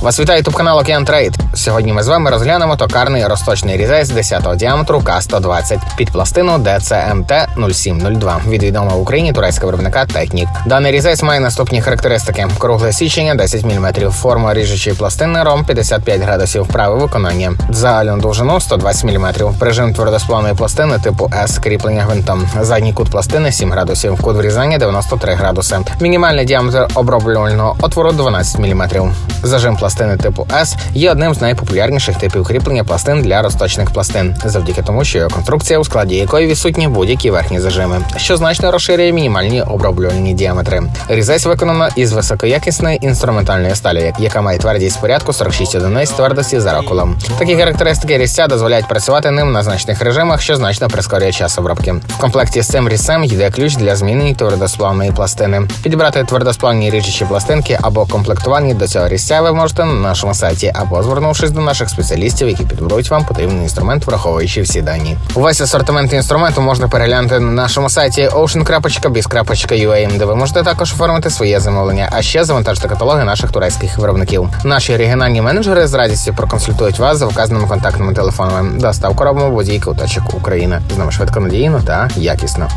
Вас вітає ютуб канал Океан Трейд. Сьогодні ми з вами розглянемо токарний розточний різець 10-го діаметру К-120 під пластину ДЦМТ 0702 від відомого в Україні турецького виробника Технік. Даний різець має наступні характеристики: кругле січення 10 мм, форма ріжучої пластини ром 55 градусів, праве виконання, загальну довжину 120 мм, прижим твердосплавної пластини типу С, кріплення гвинтом, задній кут пластини 7 градусів, кут врізання 93 градуси, мінімальний діаметр оброблювального отвору 12 мм. Зажим пластини типу С є одним з найпопулярніших типів кріплення пластин для розточних пластин, завдяки тому, що його конструкція, у складі якої відсутні будь-які верхні зажими, що значно розширює мінімальні оброблювальні діаметри. Різець виконано із високоякісної інструментальної сталі, яка має твердість порядку 46 одиниць твердості за рокулом. Такі характеристики різця дозволяють працювати ним на значних режимах, що значно прискорює час обробки. В комплекті з цим різцем йде ключ для зміни твердосплавної пластини. Підібрати твердосплавні ріжучі пластинки або комплектовані до цього різця ви можете на нашому сайті, або звернувшись до наших спеціалістів, які підберуть вам потрібний інструмент, враховуючи всі дані. Увесь асортимент інструменту можна переглянути на нашому сайті ocean.biz.ua, де ви можете також оформити своє замовлення, а ще завантажити каталоги наших турецьких виробників. Наші регіональні менеджери з радістю проконсультують вас за вказаними контактними телефонами. Доставку робимо в будь-який куточок України. З нами швидко надійно та якісно.